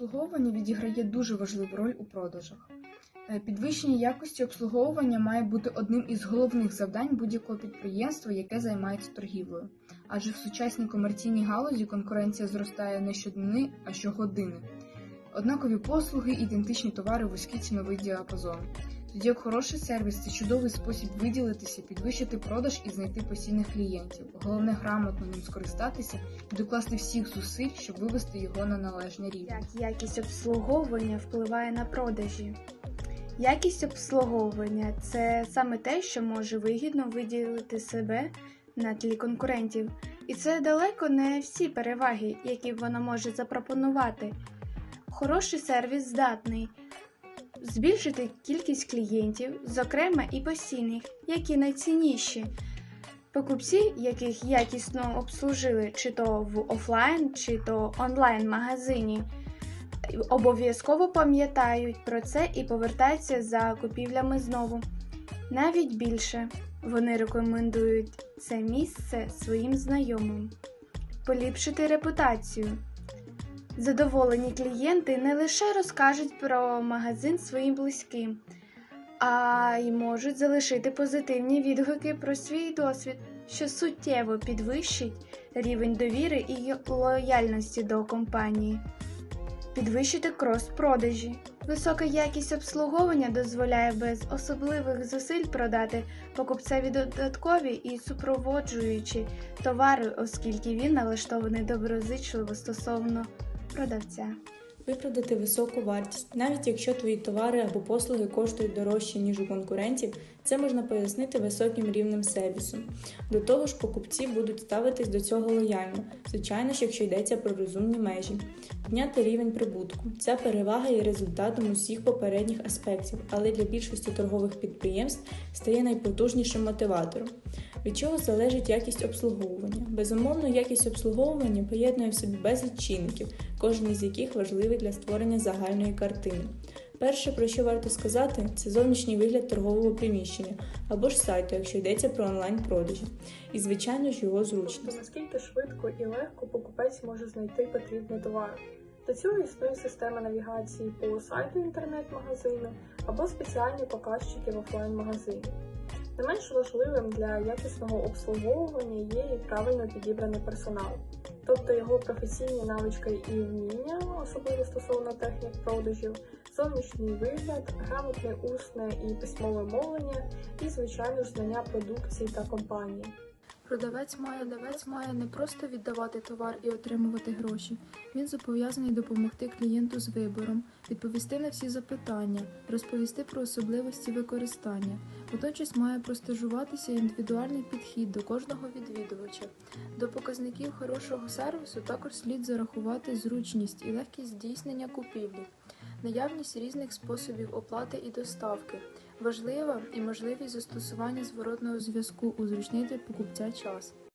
Обслуговування відіграє дуже важливу роль у продажах. Е, Підвищення якості обслуговування має бути одним із головних завдань будь-якого підприємства, яке займається торгівлею. Адже в сучасній комерційній галузі конкуренція зростає не щодни, а щогодини. Однакові послуги, ідентичні товари, вузький ціновий діапазон. Як хороший сервіс це чудовий спосіб виділитися, підвищити продаж і знайти постійних клієнтів. Головне грамотно ним скористатися і докласти всіх зусиль, щоб вивести його на належний рівень. Як якість обслуговування впливає на продажі? Якість обслуговування це саме те, що може вигідно виділити себе на тлі конкурентів. І це далеко не всі переваги, які воно може запропонувати. Хороший сервіс здатний збільшити кількість клієнтів, зокрема і постійних, які найцінніші. Покупці, яких якісно обслужили чи то в офлайн, чи то онлайн магазині, обов'язково пам'ятають про це і повертаються за купівлями знову. Навіть більше вони рекомендують це місце своїм знайомим, поліпшити репутацію. Задоволені клієнти не лише розкажуть про магазин своїм близьким, а й можуть залишити позитивні відгуки про свій досвід, що суттєво підвищить рівень довіри і лояльності до компанії. Підвищити крос-продажі. Висока якість обслуговування дозволяє без особливих зусиль продати покупцеві додаткові і супроводжуючі товари, оскільки він налаштований доброзичливо стосовно продавця. Виправдати високу вартість, навіть якщо твої товари або послуги коштують дорожче, ніж у конкурентів, це можна пояснити високим рівнем сервісу. До того ж, покупці будуть ставитись до цього лояльно, звичайно ж, якщо йдеться про розумні межі. Підняти рівень прибутку. Ця перевага є результатом усіх попередніх аспектів, але для більшості торгових підприємств стає найпотужнішим мотиватором. Від чого залежить якість обслуговування? Безумовно, якість обслуговування поєднує в собі безліч чинників, кожен із яких важливий для створення загальної картини. Перше, про що варто сказати, це зовнішній вигляд торгового приміщення або ж сайту, якщо йдеться про онлайн-продажі, і, звичайно ж, його зручність. наскільки швидко і легко покупець може знайти потрібний товар. Для цього існує система навігації по сайту інтернет-магазину або спеціальні показчики в офлайн-магазині. Не менш важливим для якісного обслуговування є і правильно підібраний персонал, тобто його професійні навички і вміння, особливо стосовно технік продажів, зовнішній вигляд, грамотне усне і письмове мовлення, і, звичайно ж, знання продукції та компанії. Продавець має давець має не просто віддавати товар і отримувати гроші. Він зобов'язаний допомогти клієнту з вибором, відповісти на всі запитання, розповісти про особливості використання. Водночас має простежуватися індивідуальний підхід до кожного відвідувача. До показників хорошого сервісу також слід зарахувати зручність і легкість здійснення купівлі, наявність різних способів оплати і доставки. Важлива і можливість застосування зворотного зв'язку у зручний для покупця час.